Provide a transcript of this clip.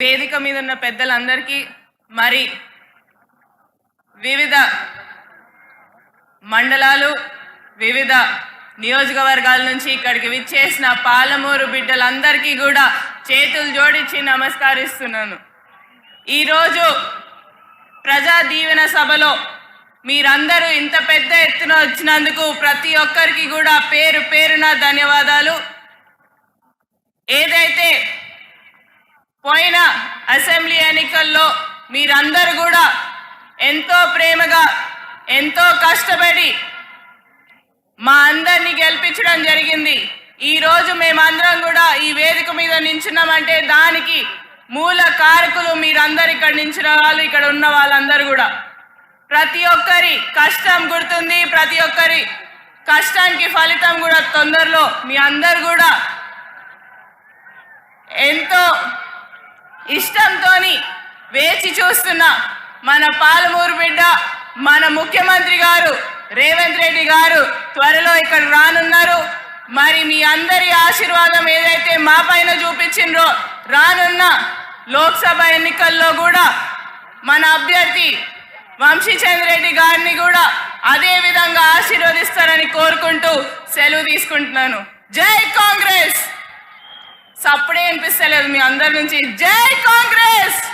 వేదిక మీద ఉన్న పెద్దలందరికీ మరి వివిధ మండలాలు వివిధ నియోజకవర్గాల నుంచి ఇక్కడికి విచ్చేసిన పాలమూరు బిడ్డలందరికీ కూడా చేతులు జోడించి నమస్కరిస్తున్నాను. ఈరోజు ప్రజా దీవెన సభలో మీరందరూ ఇంత పెద్ద ఎత్తున వచ్చినందుకు ప్రతి ఒక్కరికి కూడా పేరు పేరున ధన్యవాదాలు ఏదైతే పోయిన అసెంబ్లీ ఎన్నికల్లో మీరందరూ కూడా ఎంతో ప్రేమగా ఎంతో కష్టపడి మా అందరినీ గెలిపించడం జరిగింది. ఈరోజు మేమందరం కూడా ఈ వేదిక మీద నించున్నామంటే దానికి మూల కారకులు మీరందరు ఇక్కడ నించిన వాళ్ళు ఇక్కడ ఉన్న వాళ్ళందరూ కూడా. ప్రతి ఒక్కరి కష్టం గుర్తుంది ప్రతి ఒక్కరి కష్టానికి ఫలితం కూడా తొందరలో మీ అందరు కూడా ఎంతో ఇష్టంతోని వేచి చూస్తున్న మన పాలమూరు బిడ్డ మన ముఖ్యమంత్రి గారు రేవంత్ రెడ్డి గారు త్వరలో ఇక్కడ రానున్నారు. మరి మీ అందరి ఆశీర్వాదం ఏదైతే మా పైన చూపించిండ్రో రానున్న లోక్సభ ఎన్నికల్లో కూడా మన అభ్యర్థి వంశీచంద్ర రెడ్డి గారిని కూడా అదే విధంగా ఆశీర్వదిస్తారని కోరుకుంటూ సెలవు తీసుకుంటున్నాను. జై కాంగ్రెస్! సప్పుడే అనిపిస్తలేదు మీ అందరి నుంచి. జై కాంగ్రెస్! జై కాంగ్రెస్